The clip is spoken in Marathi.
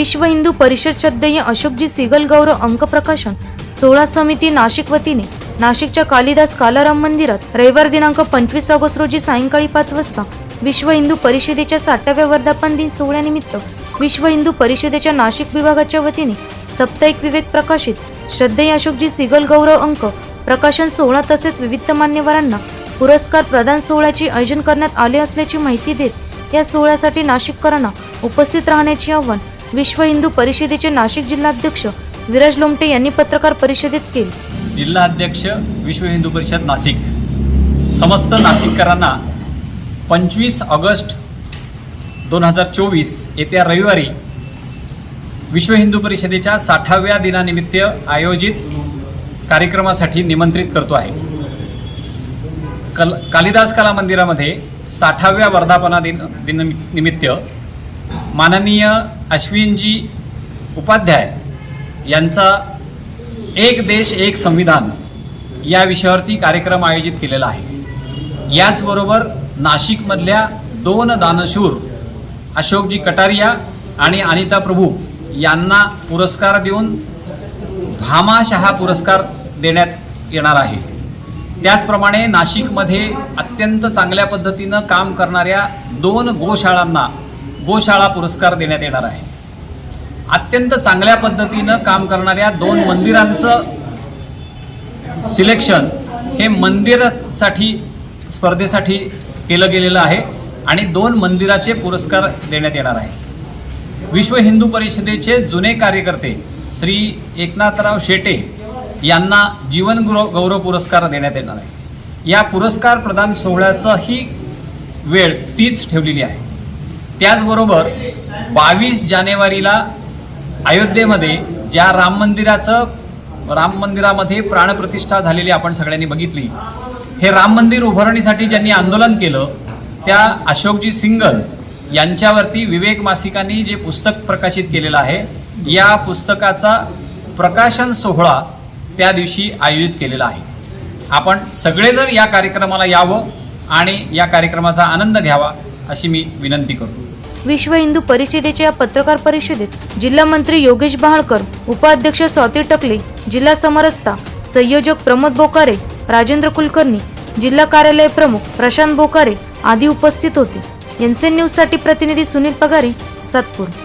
विश्व हिंदू परिषद श्रद्धेय अशोकजी सिगल गौरव अंक प्रकाशन सोळा समिती नाशिक वतीने. नाशिकच्या कालिदास कालाराम मंदिरात रविवार दिनांक पंचवीस ऑगस्ट रोजी सायंकाळी पाच वाजता विश्व हिंदू परिषदेच्या साठाव्या वर्धापन दिन सोहळ्यानिमित्त विश्व हिंदू परिषदेच्या नाशिक विभागाच्या वतीने साप्ताहिक विवेक प्रकाशित श्रद्धेय अशोकजी सिगल गौरव अंक प्रकाशन सोहळा तसेच विविध मान्यवरांना पुरस्कार प्रदान सोहळ्याचे आयोजन करण्यात आले असल्याची माहिती देत या सोहळ्यासाठी नाशिककरांना उपस्थित राहण्याचे आव्हान विश्व हिंदू परिषदेचे नाशिक जिल्हाध्यक्ष विराज लोमटे यांनी पत्रकार परिषदेत केले. जिल्हाध्यक्ष विश्व हिंदू परिषद नाशिक. समस्त नाशिककरांना पंचवीस ऑगस्ट दोन हजार चोवीस येत्या रविवारी विश्व हिंदू परिषदेच्या साठाव्या दिनानिमित्त आयोजित कार्यक्रमासाठी निमंत्रित करतो आहे. कल कालिदास कला मंदिरामध्ये साठाव्या वर्धापना दिन दिन निमित्त माननीय अश्विनजी उपाध्याय यांचा एक देश एक संविधान या विषयावरती कार्यक्रम आयोजित केलेला आहे. याचबरोबर नाशिकमधल्या दोन दानशूर अशोकजी कटारिया आणि अनिता प्रभू यांना पुरस्कार देऊन भामाशहा पुरस्कार देण्यात येणार आहे. त्याचप्रमाणे नाशिकमध्ये अत्यंत चांगल्या पद्धतीनं काम करणाऱ्या दोन गोशाळांना गोशाळा पुरस्कार देण्यात येणार आहे. अत्यंत चांगल्या पद्धतीनं काम करणाऱ्या दोन मंदिरांचं सिलेक्शन हे मंदिरासाठी स्पर्धेसाठी केलं गेलेलं आहे आणि दोन मंदिराचे पुरस्कार देण्यात येणार आहे. विश्व हिंदू परिषदेचे जुने कार्यकर्ते श्री एकनाथराव शेटे यांना जीवन गौरव गौरव पुरस्कार देण्यात येणार आहे. या पुरस्कार प्रदान सोहळ्याचं ही वेळ तीच ठेवलेली आहे. त्याचबरोबर बावीस जानेवारीला अयोध्येमध्ये ज्या राम मंदिराचं राम मंदिरामध्ये प्राणप्रतिष्ठा झालेली आपण सगळ्यांनी बघितली हे राम मंदिर उभारणीसाठी ज्यांनी आंदोलन केलं त्या अशोकजी सिंगल यांच्यावरती विवेक मासिकांनी जे पुस्तक प्रकाशित केलेलं आहे या पुस्तकाचा प्रकाशन सोहळा त्या दिवशी आयोजित केलेला आहे. आपण सगळेजण या कार्यक्रमाला यावं आणि या कार्यक्रमाचा आनंद घ्यावा अशी मी विनंती करतो. विश्व हिंदू परिषदेच्या या पत्रकार परिषदेत जिल्हा मंत्री योगेश बहाळकर उपाध्यक्ष स्वाती टकले जिल्हा समरसता संयोजक प्रमोद बोकारे राजेंद्र कुलकर्णी जिल्हा कार्यालय प्रमुख प्रशांत बोकारे आदी उपस्थित होते. एनसीएन न्यूजसाठी प्रतिनिधी सुनील पगारे सातपूर.